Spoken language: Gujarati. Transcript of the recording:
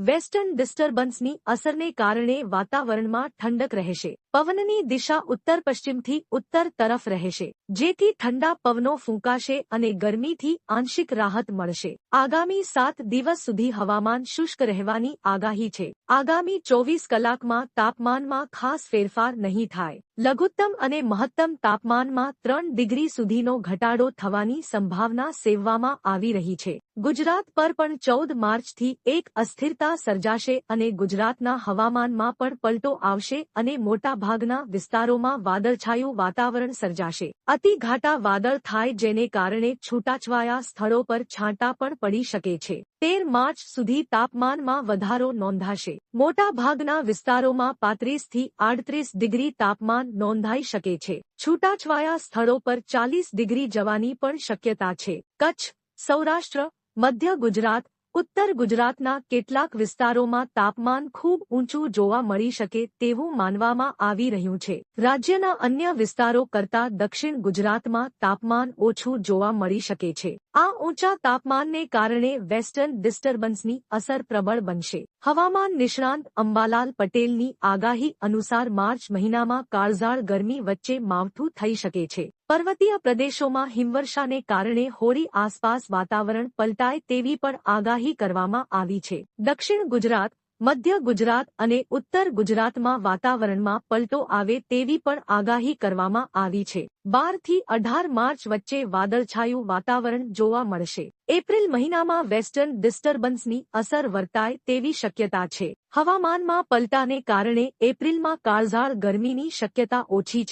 વેસ્ટર્ન ડિસ્ટર્બન્સની અસરને કારણે વાતાવરણમાં ઠંડક રહેશે. પવનની દિશા ઉત્તર પશ્ચિમથી ઉત્તર તરફ રહેશે, જેથી ઠંડા પવનો ફૂંકાશે અને ગરમીથી આંશિક રાહત મળશે. આગામી સાત દિવસ સુધી હવામાન શુષ્ક રહેવાની આગાહી છે. આગામી ચોવીસ કલાકમાં તાપમાનમાં ખાસ ફેરફાર નહીં થાય. લઘુત્તમ અને મહત્તમ તાપમાનમાં ત્રણ ડિગ્રી સુધીનો ઘટાડો થવાની સંભાવના સેવવામાં આવી રહી છે. ગુજરાત પર પણ ચૌદ માર્ચથી એક અસ્થિરતા સર્જાશે અને ગુજરાતના હવામાનમાં પણ પલટો આવશે અને મોટાભાગના વિસ્તારોમાં વાદળછાયું વાતાવરણ સર્જાશે. અતિઘાટા વાદળ થાય જેને કારણે છૂટાછવાયા સ્થળો પર છાંટા પણ પડી શકે છે. તેર માર્ચ સુધી તાપમાનમાં વધારો નોંધાશે. મોટાભાગના વિસ્તારોમાં પાંત્રીસથી આડત્રીસ ડિગ્રી તાપમાન નોંધાઈ શકે છે. છૂટાછવાયા સ્થળો પર ચાલીસ ડિગ્રી જવાની પણ શક્યતા છે. કચ્છ, સૌરાષ્ટ્ર, મધ્ય ગુજરાત ઉત્તર ગુજરાતના કેટલાક વિસ્તારોમાં તાપમાન ખૂબ ઊંચું જોવા મળી શકે તેવું માનવામાં આવી રહ્યું છે. રાજ્યના અન્ય વિસ્તારો કરતા દક્ષિણ ગુજરાતમાં તાપમાન ઓછું જોવા મળી શકે છે. આ ઊંચા તાપમાનને કારણે વેસ્ટર્ન ડિસ્ટર્બન્સની અસર પ્રબળ બનશે. હવામાન નિષ્ણાંત અંબાલાલ પટેલની આગાહી અનુસાર માર્ચ મહિનામાં કાળઝાળ ગરમી વચ્ચે માવઠું થઈ શકે છે. પર્વતીય પ્રદેશોમાં હિમવર્ષાને કારણે હોળી આસપાસ વાતાવરણ પલટાય તેવી પણ આગાહી કરવામાં આવી છે. દક્ષિણ ગુજરાત, મધ્ય ગુજરાત અને ઉત્તર ગુજરાતમાં વાતાવરણમાં પલટો આવે તેવી પણ આગાહી કરવામાં આવી છે. બારથી અઢાર માર્ચ વચ્ચે વાદળછાયું વાતાવરણ જોવા મળશે. એપ્રિલ મહિનામાં વેસ્ટર્ન ડિસ્ટર્બન્સની અસર વર્તાય તેવી શક્યતા છે. હવામાનમાં પલટાને કારણે એપ્રિલમાં કાળઝાળ ગરમીની શક્યતા ઓછી છે.